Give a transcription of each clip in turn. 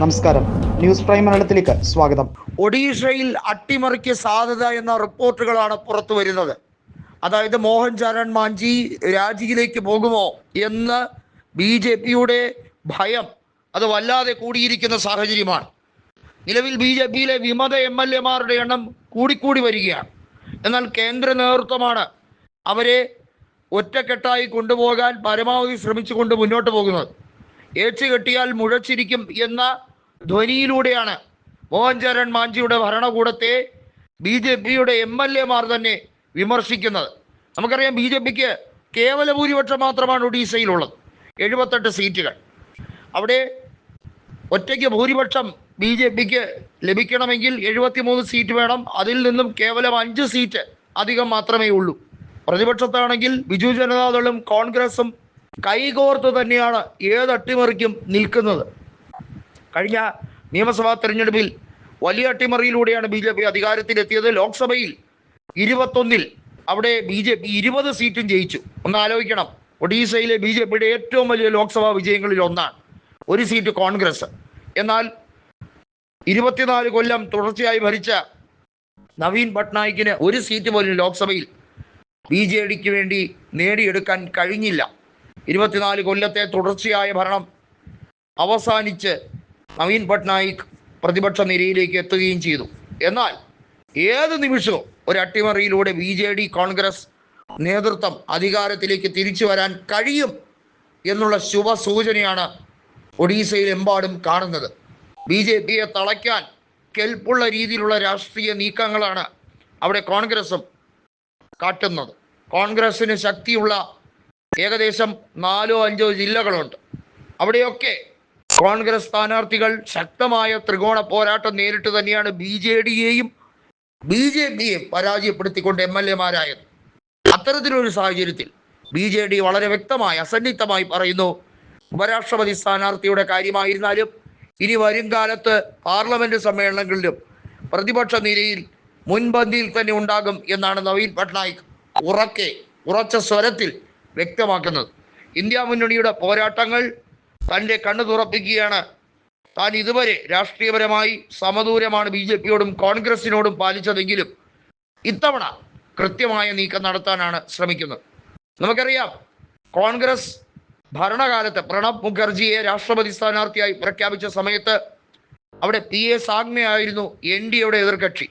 നമസ്കാരം. News prime മലയാളത്തിലേക്ക് സ്വാഗതം. ഒഡീഷയിൽ അട്ടിമറിക്ക് സാധ്യത എന്ന റിപ്പോർട്ടുകളാണ് പുറത്തു വരുന്നത്. അതായത് മോഹൻ ചരൺ മാഞ്ചി രാജിയിലേക്ക് പോകുമോ എന്ന് ബി ജെ പിയുടെ ഭയം അത് വല്ലാതെ കൂടിയിരിക്കുന്ന സാഹചര്യമാണ്. നിലവിൽ ബി ജെ പിയിലെ വിമത എം എൽ എമാരുടെ എണ്ണം കൂടിക്കൂടി വരികയാണ്. എന്നാൽ കേന്ദ്ര നേതൃത്വമാണ് അവരെ ഒറ്റക്കെട്ടായി കൊണ്ടുപോകാൻ പരമാവധി ശ്രമിച്ചുകൊണ്ട് മുന്നോട്ട് പോകുന്നത്. ഏച്ചു കെട്ടിയാൽ മുഴച്ചിരിക്കും എന്ന ധ്വനിയിലൂടെയാണ് മോഹൻചരൺ മാഞ്ചിയുടെ ഭരണകൂടത്തെ ബി ജെ പിയുടെ എം എൽ എമാർ തന്നെ വിമർശിക്കുന്നത്. നമുക്കറിയാം ബി ജെ പിക്ക് കേവല ഭൂരിപക്ഷം മാത്രമാണ് ഒഡീസയിലുള്ളത്. എഴുപത്തെട്ട് സീറ്റുകൾ. അവിടെ ഒറ്റയ്ക്ക് ഭൂരിപക്ഷം ബി ജെ പിക്ക് ലഭിക്കണമെങ്കിൽ എഴുപത്തിമൂന്ന് സീറ്റ് വേണം. അതിൽ നിന്നും കേവലം അഞ്ച് സീറ്റ് അധികം മാത്രമേ ഉള്ളൂ. പ്രതിപക്ഷത്താണെങ്കിൽ ബിജു ജനതാദളും കോൺഗ്രസും കൈകോർത്ത് തന്നെയാണ് ഏത് അട്ടിമറിക്കും നിൽക്കുന്നത്. കഴിഞ്ഞ നിയമസഭാ തെരഞ്ഞെടുപ്പിൽ വലിയ അട്ടിമറിയിലൂടെയാണ് ബി ജെ പി അധികാരത്തിലെത്തിയത്. ലോക്സഭയിൽ ഇരുപത്തൊന്നിൽ അവിടെ ബി ജെ പി ഇരുപത് സീറ്റും ജയിച്ചു. ഒന്ന് ആലോചിക്കണം. ഒഡീസയിലെ ബി ജെ പിയുടെ ഏറ്റവും വലിയ ലോക്സഭാ വിജയങ്ങളിൽ ഒന്നാണ്. ഒരു സീറ്റ് കോൺഗ്രസ്. എന്നാൽ ഇരുപത്തിനാല് കൊല്ലം തുടർച്ചയായി ഭരിച്ച നവീൻ പട്നായിക്കിന് ഒരു സീറ്റ് പോലും ലോക്സഭയിൽ ബി ജെ ഡിക്ക് വേണ്ടി നേടിയെടുക്കാൻ കഴിഞ്ഞില്ല. ഇരുപത്തിനാല് കൊല്ലത്തെ തുടർച്ചയായ ഭരണം അവസാനിച്ച് നവീൻ പട്നായിക് പ്രതിപക്ഷ നിരയിലേക്ക് എത്തുകയും ചെയ്തു. എന്നാൽ ഏത് നിമിഷവും ഒരു അട്ടിമറിയിലൂടെ ബി ജെ ഡി കോൺഗ്രസ് നേതൃത്വം അധികാരത്തിലേക്ക് തിരിച്ചു വരാൻ കഴിയും എന്നുള്ള ശുഭസൂചനയാണ് ഒഡീസയിലെമ്പാടും കാണുന്നത്. ബി ജെ പിയെ തളയ്ക്കാൻ കെൽപ്പുള്ള രീതിയിലുള്ള രാഷ്ട്രീയ നീക്കങ്ങളാണ് അവിടെ കോൺഗ്രസും കാട്ടുന്നത്. കോൺഗ്രസിന് ശക്തിയുള്ള ഏകദേശം നാലോ അഞ്ചോ ജില്ലകളുണ്ട്. അവിടെയൊക്കെ കോൺഗ്രസ് സ്ഥാനാർത്ഥികൾ ശക്തമായ ത്രികോണ പോരാട്ടം നേരിട്ട് തന്നെയാണ് ബി ജെ ഡിയെയും ബി ജെ പിയെയും പരാജയപ്പെടുത്തിക്കൊണ്ട് എം എൽ എമാരായത്. അത്തരത്തിലൊരു സാഹചര്യത്തിൽ ബി ജെ ഡി വളരെ വ്യക്തമായി അസന്നിഗ്ധമായി പറയുന്നു ഉപരാഷ്ട്രപതി സ്ഥാനാർത്ഥിയുടെ കാര്യമായിരുന്നാലും ഇനി വരും കാലത്ത് പാർലമെന്റ് സമ്മേളനങ്ങളിലും പ്രതിപക്ഷ നിരയിൽ മുൻപന്തിയിൽ തന്നെ ഉണ്ടാകും എന്നാണ് നവീൻ പട്നായിക് ഉറക്കെ ഉറച്ച സ്വരത്തിൽ വ്യക്തമാക്കുന്നത്. ഇന്ത്യ മുന്നണിയുടെ പോരാട്ടങ്ങൾ തന്റെ കണ്ണു തുറപ്പിക്കുകയാണ്. താൻ ഇതുവരെ രാഷ്ട്രീയപരമായി സമദൂരമാണ് ബി ജെ പിയോടും കോൺഗ്രസിനോടും പാലിച്ചതെങ്കിലും ഇത്തവണ കൃത്യമായ നീക്കം നടത്താനാണ് ശ്രമിക്കുന്നത്. നമുക്കറിയാം കോൺഗ്രസ് ഭരണകാലത്ത് പ്രണബ് മുഖർജിയെ രാഷ്ട്രപതി സ്ഥാനാർത്ഥിയായി പ്രഖ്യാപിച്ച സമയത്ത് അവിടെ പി എ സാഗ്മയായിരുന്നു എൻ ഡി എയുടെ എതിർകക്ഷി.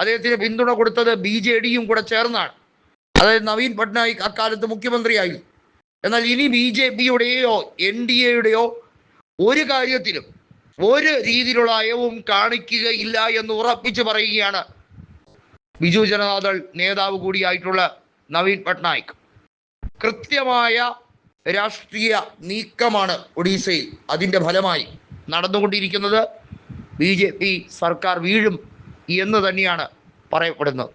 അദ്ദേഹത്തിന് പിന്തുണ കൊടുത്തത് ബി ജെ ഡിയും കൂടെ ചേർന്നാണ്. അതായത് നവീൻ പട്നായിക് അക്കാലത്ത് മുഖ്യമന്ത്രിയായിരുന്നു. എന്നാൽ ഇനി ബി ജെ പിയുടെയോ എൻ ഡി എയുടെയോ ഒരു കാര്യത്തിലും ഒരു രീതിയിലുള്ള അയവും കാണിക്കുകയില്ല എന്ന് ഉറപ്പിച്ചു പറയുകയാണ് ബിജു ജനതാദൾ നേതാവ് കൂടിയായിട്ടുള്ള നവീൻ പട്നായിക്. കൃത്യമായ രാഷ്ട്രീയ നീക്കമാണ് ഒഡീസയിൽ അതിന്റെ ഫലമായി നടന്നുകൊണ്ടിരിക്കുന്നത്. ബി ജെ പി സർക്കാർ വീഴും എന്ന് തന്നെയാണ് പറയപ്പെടുന്നത്.